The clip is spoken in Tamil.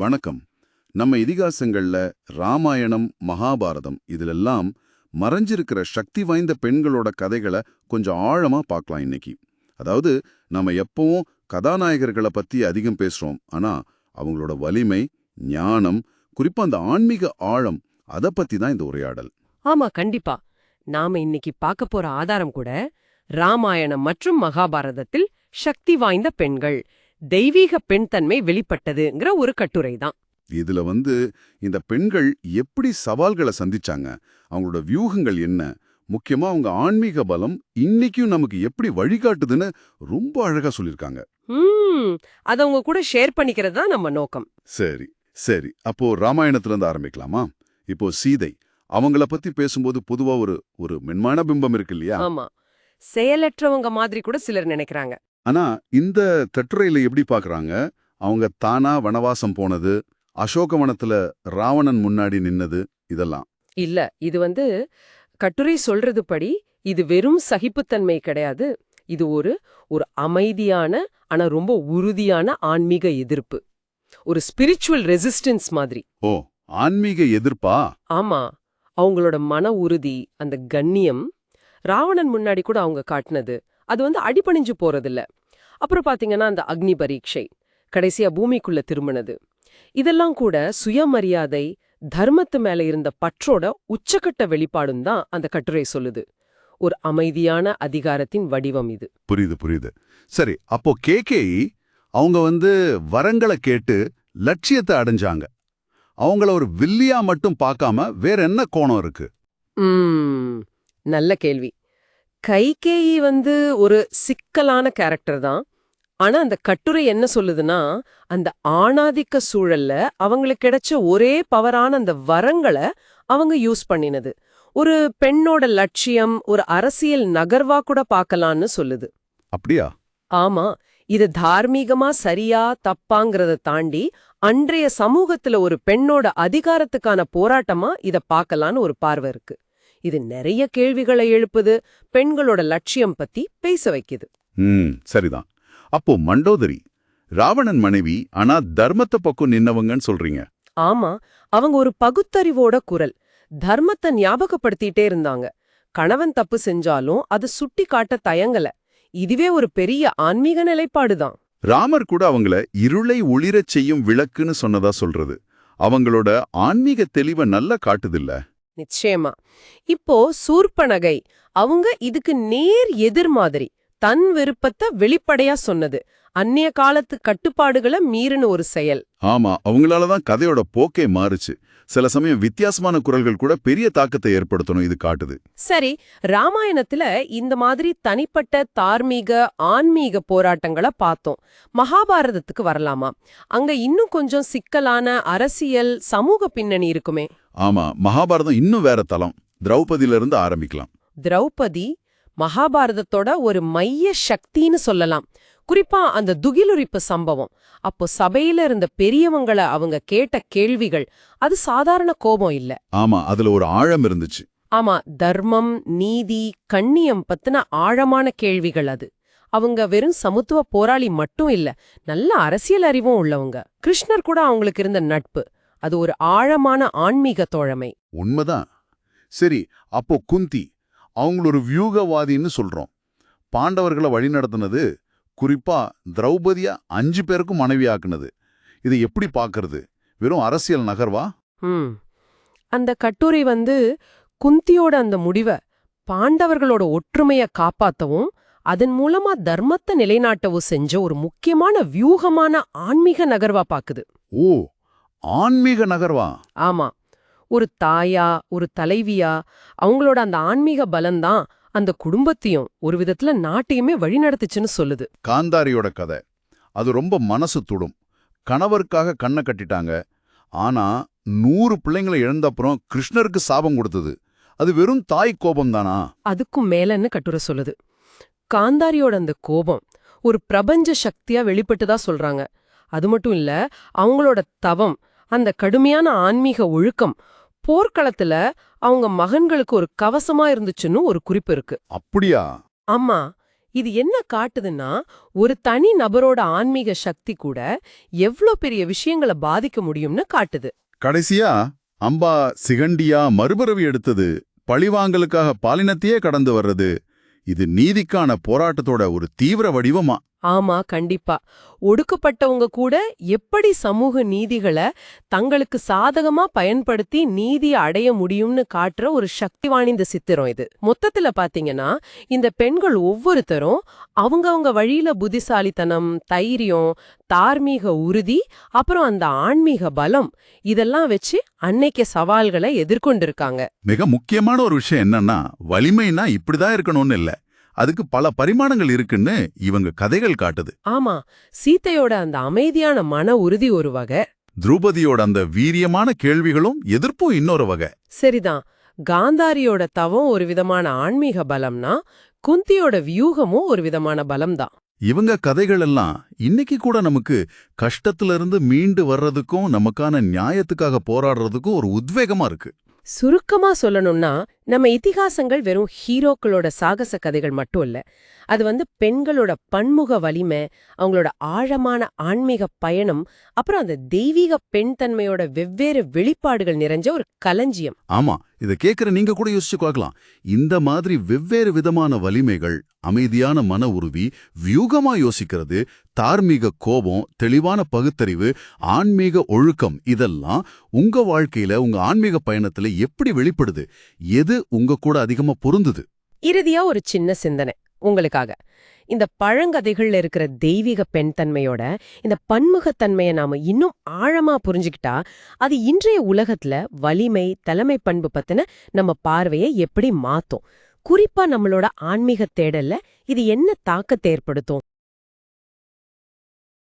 வணக்கம். நம்ம இதிகாசங்கள்ல ராமாயணம் மகாபாரதம் இதிலெல்லாம் மறைஞ்சிருக்கிற சக்தி வாய்ந்த பெண்களோட கதைகளை கொஞ்சம் ஆழமா பார்க்கலாம் இன்னைக்கு. அதாவது நம்ம எப்பவும் கதாநாயகர்களை பத்தி அதிகம் பேசுறோம். ஆனா அவங்களோட வலிமை ஞானம் குறிப்பா அந்த ஆன்மீக ஆழம் அத பத்தி தான் இந்த உரையாடல். ஆமா கண்டிப்பா. நாம இன்னைக்கு பார்க்க போற ஆதாரம் கூட ராமாயணம் மற்றும் மகாபாரதத்தில் சக்தி வாய்ந்த பெண்கள். தெய்வீக பெண் தன்மை வெளிப்பட்டதுங்கிற ஒரு கட்டுரை தான் இதுல வந்து இந்த பெண்கள் எப்படி சவால்களை சந்திச்சாங்க அவங்களோட வியூகங்கள் என்ன முக்கியமா அவங்க ஆன்மீக பலம் இன்னைக்கும் நமக்கு எப்படி வழிகாட்டுதுன்னு ரொம்ப அழகா சொல்லியிருக்காங்க. அத உங்க கூட ஷேர் பண்ணிக்கிறது தான் நம்ம நோக்கம். சரி சரி. அப்போ ராமாயணத்துல இருந்து ஆரம்பிக்கலாமா? இப்போ சீதை அவங்கள பத்தி பேசும்போது பொதுவா ஒரு ஒரு மென்மான பிம்பம் இருக்கு இல்லையா? ஆமா. செயலற்றவங்க மாதிரி கூட சிலர் நினைக்கிறாங்க. ஆனா இந்த கட்டுரையில எப்படி பாக்குறாங்க? அவங்க தானா வனவாசம் போனது அசோகவனத்துல ராவணன் முன்னாடி நின்னது இதெல்லாம். இல்ல இது வந்து கட்டுரை சொல்றது படி இது வெறும் சகிப்புத்தன்மை கிடையாது. இது ஒரு ஒரு அமைதியான ஆனா ரொம்ப உறுதியான ஆன்மீக எதிர்ப்பு. ஒரு ஸ்பிரிச்சுவல் ரெசிஸ்டன்ஸ் மாதிரி. ஓ ஆன்மீக எதிர்ப்பா? ஆமா அவங்களோட மன உறுதி அந்த கண்ணியம் ராவணன் முன்னாடி கூட அவங்க காட்டினது அது வந்து அடிபணிஞ்சு போறதில்ல. அப்புறம் பாத்தீங்கன்னா அந்த அக்னி பரீட்சை கடைசியா பூமிக்குள்ள திரும்பினது. இதெல்லாம் கூட சுயமரியாதை தர்மத்து மேல இருந்த பற்றோட உச்சக்கட்ட வெளிப்பாடும் தான் அந்த கட்டுரை சொல்லுது. ஒரு அமைதியான அதிகாரத்தின் வடிவம் இது. புரியுது புரியுது. சரி அப்போ கேகேஇ அவங்க வந்து வரங்களை கேட்டு லட்சியத்தை அடைஞ்சாங்க. அவங்கள ஒரு வில்லியா மட்டும் பார்க்காம வேற என்ன கோணம் இருக்கு? நல்ல கேள்வி. கைகேயி வந்து ஒரு சிக்கலான கேரக்டர் தான். ஆனா அந்த கட்டுரை என்ன சொல்லுதுன்னா அந்த ஆணாதிக்க சூழல்ல அவங்களுக்கு கிடைச்ச ஒரே பவரான அந்த வரங்களை அவங்க யூஸ் பண்ணினது. ஒரு பெண்ணோட லட்சியம் ஒரு அரசியல் நகர்வா கூட பார்க்கலான்னு சொல்லுது. அப்படியா? ஆமா இது தார்மீகமா சரியா தப்பாங்கிறத தாண்டி அன்றைய சமூகத்துல ஒரு பெண்ணோட அதிகாரத்துக்கான போராட்டமா இத பார்க்கலான்னு ஒரு பார்வை இருக்கு. இது நிறைய கேள்விகளை எழுப்புது பெண்களோட லட்சியம் பத்தி பேச வைக்குது. சரிதான். அப்போ மண்டோதரி ராவணன் மனைவி ஆனா தர்மத்தை பக்கம் நின்னவங்கன்னு சொல்றீங்க. ஆமா அவங்க ஒரு பகுத்தறிவோட குரல் தர்மத்தை ஞாபகப்படுத்திட்டே இருந்தாங்க. கணவன் தப்பு செஞ்சாலும் அது சுட்டி காட்ட தயங்கல. இதுவே ஒரு பெரிய ஆன்மீக நிலைப்பாடுதான் ராமர் கூட அவங்கள இருளை ஒளிரச் செய்யும் விளக்குன்னு சொன்னதா சொல்றது. அவங்களோட ஆன்மீக தெளிவை நல்லா காட்டுதில்ல. நிச்சயமா. இப்போ சூர்பனகை அவங்க இதுக்கு நேர் எதிர் மாதிரி தன் விருப்பத்தை வெளிப்படையா சொன்னது. அந்நிய காலத்து கட்டுப்பாடுகளை மீறின ஒரு செயல். ஆமா அவங்களால தான் கதையோட போக்கே மாறுச்சு. சில சமயம் வித்தியாசமான குரல்கள் கூட பெரிய தாக்கத்தை ஏற்படுத்தணும் இது காட்டுது. சரி ராமாயணத்துல இந்த மாதிரி தனிப்பட்ட தார்மீக ஆன்மீக போராட்டங்களை பார்த்தோம். மகாபாரதத்துக்கு வரலாமா? அங்க இன்னும் கொஞ்சம் சிக்கலான அரசியல் சமூக பின்னணி இருக்குமே. ஆமா மகாபாரதம் இன்னும் வேற தளம். திரௌபதியில இருந்து ஆரம்பிக்கலாம். திரௌபதி மகாபாரதத்தோட ஒரு மைய சக்தின்னு சொல்லலாம். குறிப்பா அந்த துகிலுரிப்பு சம்பவம். அப்போ சபையில இருந்த பெரியவங்கள அவங்க கேட்ட கேள்விகள் அது சாதாரண கோபம் இல்ல. ஆமா அதுல ஒரு ஆழம் இருந்துச்சு. ஆமா தர்மம் நீதி கண்ணியம் பத்தின ஆழமான கேள்விகள் அது. அவங்க வெறும் சமத்துவ போராளி மட்டும் இல்ல நல்ல அரசியல் அறிவும் உள்ளவங்க. கிருஷ்ணர் கூட அவங்களுக்கு இருந்த நட்பு. அது ஒரு ஆழமான ஆன்மீக தோழமை. உண்மைதான். சரி அப்போ குந்தி அவங்கள ஒரு வியூகவாதின்னு சொல்றோம். பாண்டவர்களை வழிநடத்தினது குறிப்பா திரௌபதியா அஞ்சு பேருக்கும் மனைவியாக்குனது இதை எப்படி பார்க்கறது வெறும் அரசியல் நகர்வா? அந்த கட்டுரை வந்து குந்தியோட அந்த முடிவை பாண்டவர்களோட ஒற்றுமைய காப்பாத்தவும் அதன் மூலமா தர்மத்தை நிலைநாட்டவும் செஞ்ச ஒரு முக்கியமான வியூகமான ஆன்மீக நகர்வா பாக்குது. ஓ ஆன்மீக நகர்வா? ஆமா. ஒரு தாயா ஒரு தலைவியா அவங்களோட அந்த ஆன்மீக பலம்தான் அந்த குடும்பத்தையும் ஒரு விதத்துல நாட்டையுமே வழிநடத்துச்சுன்னு சொல்லுது. காந்தாரியோட கதை. அது ரொம்ப மனசு துடும். கணவருக்காக கண்ணை கட்டிட்டாங்க. ஆனா நூறு பிள்ளைங்களை இழந்தப்புறம் கிருஷ்ணருக்கு சாபம் கொடுத்தது. அது வெறும் தாய் கோபம் தானா அதுக்கும் மேலன்னு கட்டுரை சொல்லுது. காந்தாரியோட அந்த கோபம் ஒரு பிரபஞ்ச சக்தியா வெளிப்பட்டுதா சொல்றாங்க. அது மட்டும் இல்ல அவங்களோட தவம் அந்த கடுமையான ஆன்மீக ஒழுக்கம் போர்க்களத்துல அவங்க மகன்களுக்கு ஒரு கவசமா இருந்துச்சுன்னு ஒரு குறிப்பு இருக்கு. அப்படியா? ஆமா. இது என்ன காட்டுதுன்னா ஒரு தனி நபரோட ஆன்மீக சக்தி கூட எவ்ளோ பெரிய விஷயங்களை பாதிக்க முடியும்னு காட்டுது. கடைசியா அம்பா சிகண்டியா மறுபிறவி எடுத்தது பழிவாங்கலுக்காக பாலினத்தையே கடந்து வர்றது. இது நீதிக்கான போராட்டத்தோட ஒரு தீவிர வடிவமா? ஆமா கண்டிப்பா. ஒடுக்கப்பட்டவங்க கூட எப்படி சமூக நீதிகளை தங்களுக்கு சாதகமா பயன்படுத்தி நீதி அடைய முடியும்னு காட்டுற ஒரு சக்தி வாய்ந்த சித்திரம் இது. மொத்தத்துல பாத்தீங்கன்னா இந்த பெண்கள் ஒவ்வொருத்தரும் அவங்கவங்க வழியில புத்திசாலித்தனம் தைரியம் தார்மீக உறுதி அப்புறம் அந்த ஆன்மீக பலம் இதெல்லாம் வச்சு அன்னைக்கு சவால்களை எதிர்கொண்டிருக்காங்க. மிக முக்கியமான ஒரு விஷயம் என்னன்னா வலிமைனா இப்படிதான் இருக்கணும்னு இல்ல. அதுக்கு பல பரிமாணங்கள் இருக்குன்னு இவங்க கதைகள் காட்டுது. ஆமா சீதையோட அந்த அமைதியான மன உறுதி ஒரு வகை. திரௌபதியோட அந்த வீரியமான கேள்விகளும் எதிர்ப்பும் இன்னொரு வகை. சரிதான் காந்தாரியோட தவம் ஒரு விதமான ஆன்மீக பலம்னா குந்தியோட வியூகமும் ஒரு விதமான பலம்தான். இவங்க கதைகள் எல்லாம் இன்னைக்கு கூட நமக்கு கஷ்டத்துல இருந்து மீண்டு வர்றதுக்கும் நமக்கான நியாயத்துக்காக போராடுறதுக்கும் ஒரு உத்வேகமா இருக்கு. சுருக்கமா சொல்லணும்னா நம்ம இதிகாசங்கள் வெறும் ஹீரோக்களோட சாகச கதைகள் மட்டும் இல்ல. அது வந்து பெண்களோட பன்முக வலிமை அவங்களோட ஆழமான ஆன்மீக பயணம் அப்புறம் அந்த தெய்வீக பெண் தன்மையோட வெவ்வேறு வெளிப்பாடுகள் நிறைஞ்ச ஒரு களஞ்சியம். ஆமா. இத கேட்குற நீங்க கூட யோசிச்சு பார்க்கலாம். இந்த மாதிரி வெவ்வேறு விதமான வலிமைகள் அமைதியான மன உறுதி வியூகமா யோசிக்கிறது தார்மீக கோபம் தெளிவான பகுத்தறிவு ஆன்மீக ஒழுக்கம் இதெல்லாம் உங்க வாழ்க்கையில உங்க ஆன்மீக பயணத்துல எப்படி வெளிப்படுது? எது உங்க கூட அதிகமா பொருந்துது? இறுதியா ஒரு சின்ன சிந்தனை உங்களுக்காக. இந்த பழங்கதைகள்ல இருக்கிற தெய்வீக பெண் தன்மையோட இந்த பன்முகத்தன்மையை நாம இன்னும் ஆழமா புரிஞ்சுக்கிட்டா அது இன்றைய உலகத்துல வலிமை தலைமை பண்பு பத்தின நம்ம பார்வையை எப்படி மாத்தும்? குறிப்பா நம்மளோட ஆன்மீக தேடல்ல இது என்ன தாக்கத்தை ஏற்படுத்தும்?